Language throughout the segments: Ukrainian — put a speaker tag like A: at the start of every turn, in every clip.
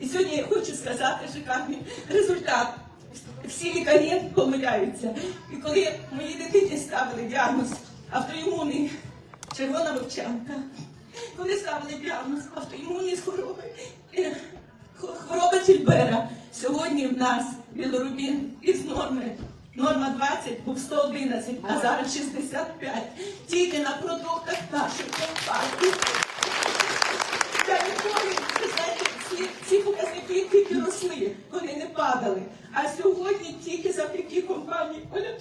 A: І сьогодні я хочу сказати шикарний результат. Всі лікарі помиляються. І коли моїй дитині ставили діагноз автоімунний червона вовчанка, коли ставили діагноз автоімунність хвороби, е, хвороба Тільбера, сьогодні в нас білорубін із норми. Норма 20 був 111, а зараз 65. Тільки на продуктах нашої компанії ви знаєте, ці, ці показники тільки росли, вони не падали. А сьогодні тільки завдяки компанії Оля.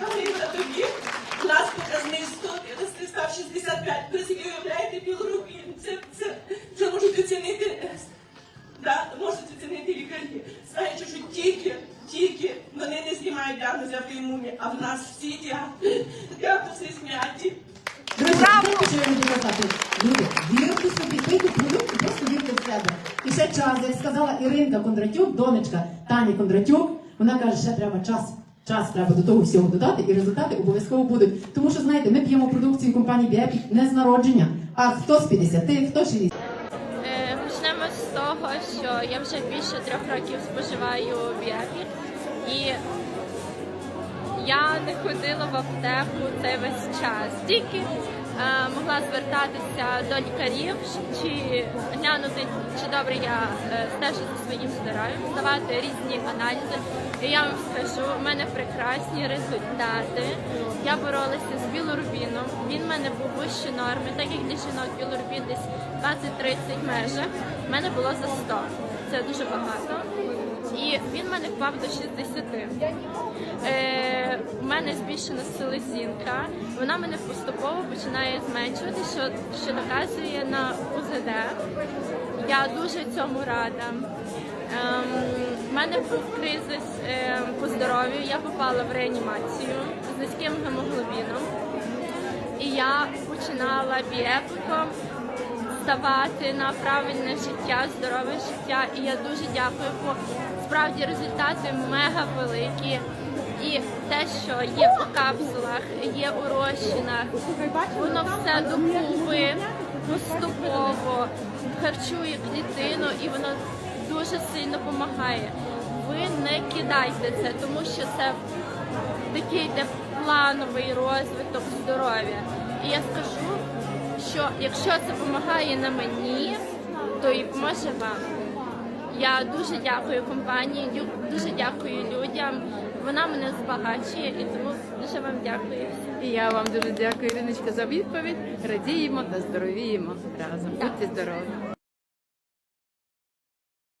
A: Галина тобі, у нас показник 190, став 65. Ви собі уявляєте білорубін. Це, це, це можуть оцінити, да, можуть оцінити лікарі. Знаючи, що тільки, тільки вони не знімають діагнози автоімунні, а в нас всі діагнози, діагнози зняті.
B: Друзі, знаєте, що я хочу сказати? Люди, вірте собі, пийте продукти, просто вірте в себе. І як сказала Іринка Кондратюк, донечка Тані Кондратюк, вона каже, ще треба час. Час треба до того всього додати, і результати обов'язково будуть. Тому що знаєте, ми п'ємо продукцію компанії Біепік не з народження, а хто з 50, хто 60.
C: Е, Почнемо з того, що я вже більше трьох років споживаю біапік і я не ходила в аптеку цей весь час. Тільки могла звертатися до лікарів, чи глянути, чи добре я е, стежу за своїм здоров'ям, здавати різні аналізи. І я вам скажу, в мене прекрасні результати. Я боролася з білорубіном. Він в мене був вище норми, так як для жінок білорубін десь 20-30 межах. В мене було за 100. Це дуже багато. І він в мене впав до 60. Е, у мене збільшена селезінка. Вона мене поступово починає зменшувати, що, що доказує на УЗД. Я дуже цьому рада. Ем, у мене був кризис ем, по здоров'ю. Я попала в реанімацію з низьким гемоглобіном. І я починала біепиком ставати на правильне життя, здорове життя. І я дуже дякую, бо справді результати мега великі. І те, що є у капсулах, є у розчинах, воно все докупи поступово харчує клітину і воно дуже сильно допомагає. Ви не кидайте це, тому що це такий йде плановий розвиток здоров'я. І я скажу, що якщо це допомагає на мені, то і поможе вам. Я дуже дякую компанії, дуже дякую людям. Вона мене збагачує і тому дуже вам дякую.
D: І я вам дуже дякую, Іриночка, за відповідь. Радіємо та здоровіємо разом. Будьте здорові.